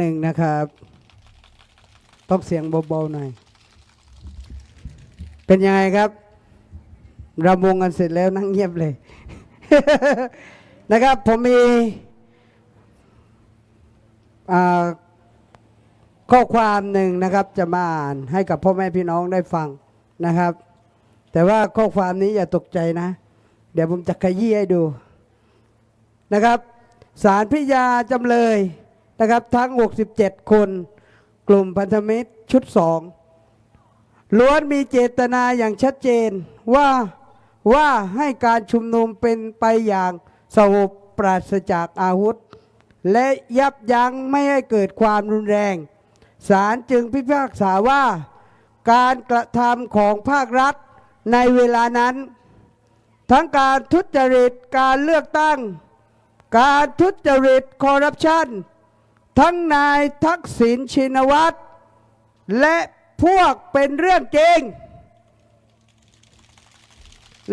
หนึ่งนะครับ ต้องเสียงเบาๆหน่อย เป็นยังไงครับรำวงกันเสร็จแล้วนั่งเงียบเลย นะครับ ผมมีข้อความหนึ่งนะครับ จะมาอ่านให้กับพ่อแม่พี่น้องได้ฟังนะครับ แต่ว่าข้อความนี้อย่าตกใจนะ เดี๋ยวผมจะขยี้ให้ดูนะครับ สารพิยาจำเลย นะครับทั้ง 67 คน กลุ่มพันธมิตรชุดสองล้วนมีเจตนาอย่างชัดเจนว่าว่าให้การชุมนุมเป็นไปอย่างสงบปราศจากอาวุธ และยับยั้งไม่ให้เกิดความรุนแรงศาลจึงพิพากษาว่า การกระทำของภาครัฐในเวลานั้น ทั้งการทุจริตการเลือกตั้ง การทุจริตคอร์รัปชัน ทั้งนายทักษิณชินวัตร และพวกเป็นเรื่องจริง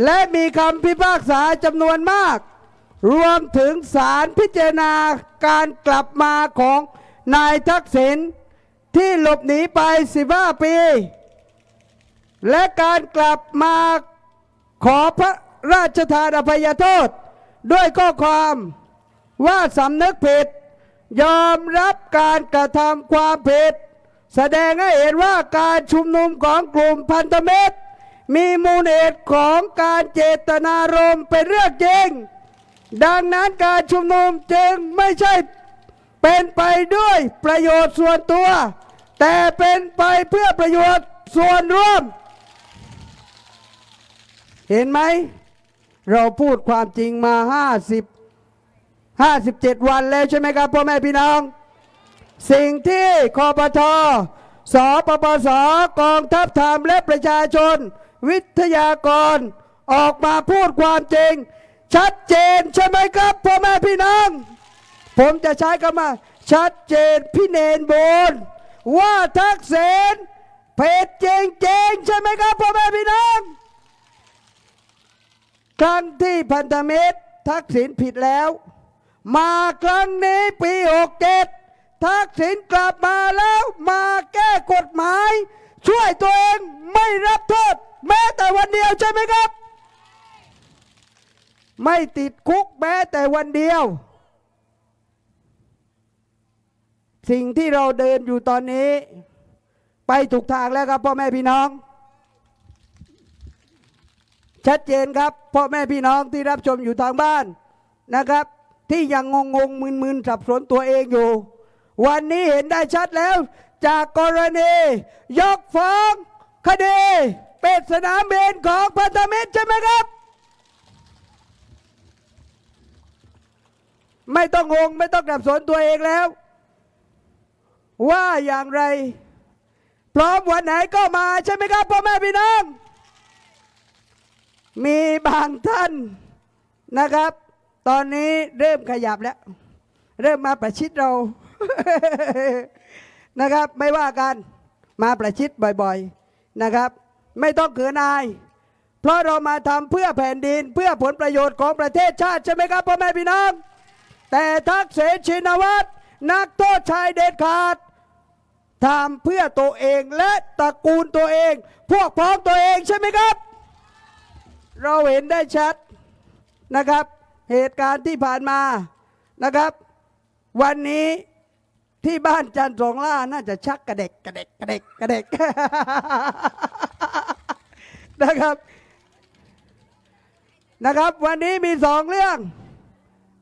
และมีคำพิพากษาจำนวนมาก รวมถึงสารพิจารณาการกลับมาของนายทักษิณที่หลบหนีไป 15 ปี และการกลับมาขอพระราชทานอภัยโทษ ด้วยข้อความว่าสำนึกผิด ยอมรับการกระทำความผิด แสดงให้เห็นว่าการชุมนุมของกลุ่มพันธมิตร มีมูลเหตุของการเจตนารมณ์เป็นเรื่องจริง ดังนั้นการชุมนุมจึงไม่ใช่เป็นไปด้วยประโยชน์ส่วนตัว แต่เป็นไปเพื่อประโยชน์ส่วนรวม เห็นไหม เราพูดความจริงมา 50 57 วันแล้วใช่ไหมครับพ่อแม่พี่น้อง สิ่งที่คอปทสปปสกองทัพธรรมและประชาชน วิทยากร ออกมาพูดความจริง ชัดเจนใช่ไหมครับพ่อแม่พี่น้อง ผมจะใช้คำว่าชัดเจนพี่เนนบนว่าทักษิณเพจจริงจริงใช่ไหมครับพ่อแม่พี่น้องครั้งที่พันธมิตรทักษิณผิดแล้ว มาครั้งนี้ปี67ทักษิณกลับมาแล้วมาแก้กฎหมาย ช่วยตัวเองไม่รับโทษ แม้แต่วันเดียวใช่ไหมครับ ไม่ติดคุกแม้แต่วันเดียว สิ่งที่เราเดินอยู่ตอนนี้ ไปถูกทางแล้วครับพ่อแม่พี่น้องชัดเจนครับพ่อแม่พี่น้องที่รับชมอยู่ทางบ้านนะครับ ที่ยังงงงมึนมึนสับสนตัวเองอยู่ วันนี้เห็นได้ชัดแล้ว จากกรณี ยกฟ้องคดีเป็ดสนามบินของพันธมิตรใช่ไหมครับ ไม่ต้องงงไม่ต้องสับสนตัวเองแล้ว ว่าอย่างไร พร้อมวันไหนก็มาใช่ไหมครับพ่อแม่พี่น้องมีบางท่านนะครับ ตอนนี้เริ่มขยับแล้ว เริ่มมาประชิดเรา นะครับ ไม่ว่ากัน มาประชิดบ่อยๆนะครับ ไม่ต้องเขินอาย เพราะเรามาทำเพื่อแผ่นดินเพื่อผลประโยชน์ของประเทศชาติใช่ไหมครับพ่อแม่พี่น้อง แต่ทักษิณชินวัตรนักโทษชายเด็ดขาดทำเพื่อตัวเองและตระกูลตัวเอง พวกพ้องตัวเองใช่ไหมครับ เราเห็นได้ชัดนะครับ เหตุการณ์ที่ผ่านมานะครับ วันนี้ที่บ้านจันทร์สองล่าน่าจะชักกระเด็กกระเด็กกระเด็กกระเด็กนะครับนะครับ วันนี้มีสองเรื่อง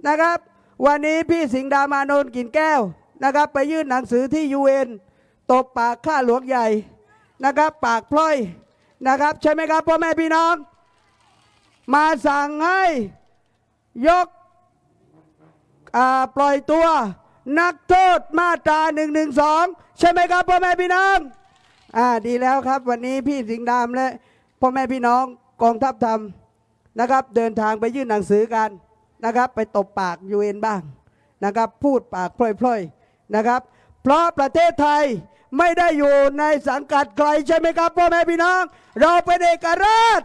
นะครับ วันนี้พี่สิงห์ดามานนท์กินแก้วนะครับ ไปยื่นหนังสือที่ยูเอ็นตบปากข้าหลวงใหญ่นะครับ ปากพลอยนะครับ ใช่ไหมครับพ่อแม่พี่น้อง มาสั่งให้ ยกปล่อยตัว นักโทษมาตรา1นึใช่ไหมครับพ่อแม่พี่น้องอ่าดีแล้วครับ วันนี้พี่สิงห์ดามและพ่อแม่พี่น้องกองทัพธรรมนะครับ เดินทางไปยื่นหนังสือกันนะครับ ไปตบปากยูเอ็นบ้างนะครับ พูดปากพล่อยๆนะครับ เพราะประเทศไทยไม่ได้อยู่ในสังกัดใครใช่ไหมครับพ่อแม่พี่น้อง เราเป็นเอกราช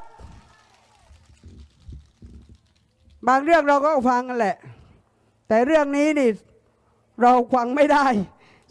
บางเรื่องเราก็ฟังกันแหละ แต่เรื่องนี้นี่เราฟังไม่ได้